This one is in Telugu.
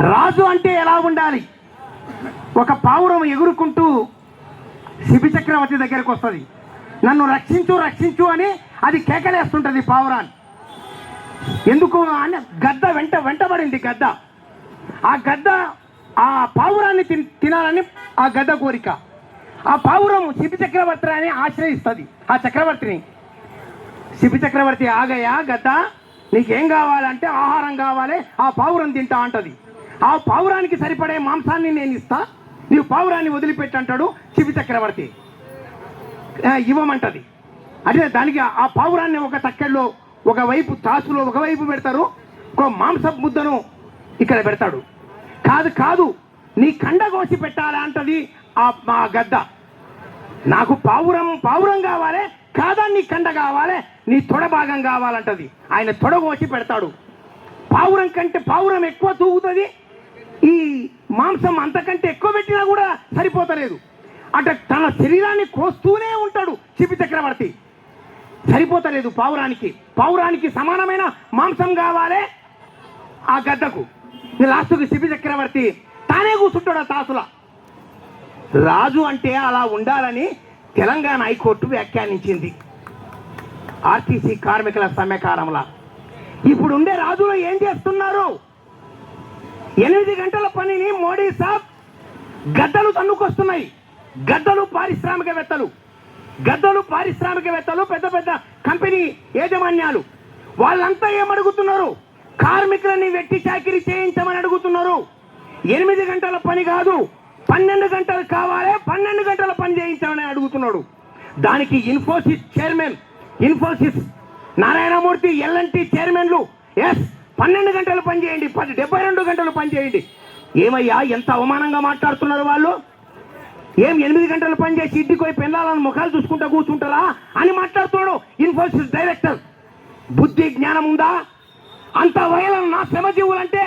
రాజు అంటే ఎలా ఉండాలి? ఒక పావురం ఎగురుకుంటూ శిబి చక్రవర్తి దగ్గరికి వస్తుంది. నన్ను రక్షించు రక్షించు అని అది కేకలేస్తుంటది పావురాన్ని. ఎందుకు అని గద్ద వెంట వెంటబడింది గద్ద. ఆ గద్ద ఆ పావురాన్ని తిన్ తినాలని ఆ గద్ద కోరిక. ఆ పావురం శిబి చక్రవర్తిని ఆశ్రయిస్తుంది. ఆ చక్రవర్తిని. శిబి చక్రవర్తి ఆగయ్యా గద్ద నీకేం కావాలంటే ఆహారం కావాలి ఆ పావురం తింటా అంటది. ఆ పావురానికి సరిపడే మాంసాన్ని నేను ఇస్తా. నీవు పావురాన్ని వదిలిపెట్టి అంటాడు శిబి చక్రవర్తి. ఇవ్వమంటది. అదే దానికి ఆ పావురాన్ని ఒక తక్కెళ్ళలో ఒకవైపు తాసులో ఒకవైపు పెడతారు. ఒక మాంస ముద్దను ఇక్కడ పెడతాడు. కాదు కాదు నీ కండ కోసి పెట్టాలా అంటది ఆ మా గద్ద. నాకు పావురం పావురం కావాలి కాదా నీ కండ కావాలి నీ తొడ భాగం కావాలంటది. ఆయన తొడ కోసి పెడతాడు. పావురం కంటే పావురం ఎక్కువ తూగుతుంది. ఈ మాంసం అంతకంటే ఎక్కువ పెట్టినా కూడా సరిపోతలేదు. అంటే తన శరీరాన్ని కోస్తూనే ఉంటాడు చిపి చక్రవర్తి. సరిపోతలేదు పావురానికి. పావురానికి సమానమైన మాంసం కావాలి ఆ గద్దకు. లాస్ట్కి శిపి చక్రవర్తి తానే కూర్చుంటాడు ఆ తాసుల. రాజు అంటే అలా ఉండాలని తెలంగాణ హైకోర్టు వ్యాఖ్యానించింది. ఆర్టీసీ కార్మికుల సమ్మెకారంలా ఇప్పుడు ఉండే రాజులు ఏం చేస్తున్నారు? ఎనిమిది గంటల పనిని మోడీ సాబ్ గద్దలు తన్నుకొస్తున్నాయి. గద్దలు పారిశ్రామికవేత్తలు. గద్దలు పారిశ్రామికవేత్తలు పెద్ద పెద్ద కంపెనీ యాజమాన్యాలు. వాళ్ళంతా ఏమడుగుతున్నారు? కార్మికులని వెట్టి చాకిరీ చేయించమని అడుగుతున్నారు. ఎనిమిది గంటల పని కాదు పన్నెండు గంటలు కావాలి పన్నెండు గంటల పని చేయించమని అడుగుతున్నాడు. దానికి Infosys chairman Infosys Narayana Murthy LNT చైర్మన్లు ఎస్ పన్నెండు గంటలు పనిచేయండి పది డెబ్బై రెండు గంటలు పనిచేయండి ఏమయ్యా ఎంత అవమానంగా మాట్లాడుతున్నారు వాళ్ళు? ఏం ఎనిమిది గంటలు పనిచేసి ఇంటికి పోయి పిల్లలను ముఖాలు చూసుకుంటా కూర్చుంటారా అని మాట్లాడుతున్నాడు ఇన్ఫోసిస్ డైరెక్టర్. బుద్ధి జ్ఞానం ఉందా? అంత వయలను నా శ్రమజీవులంటే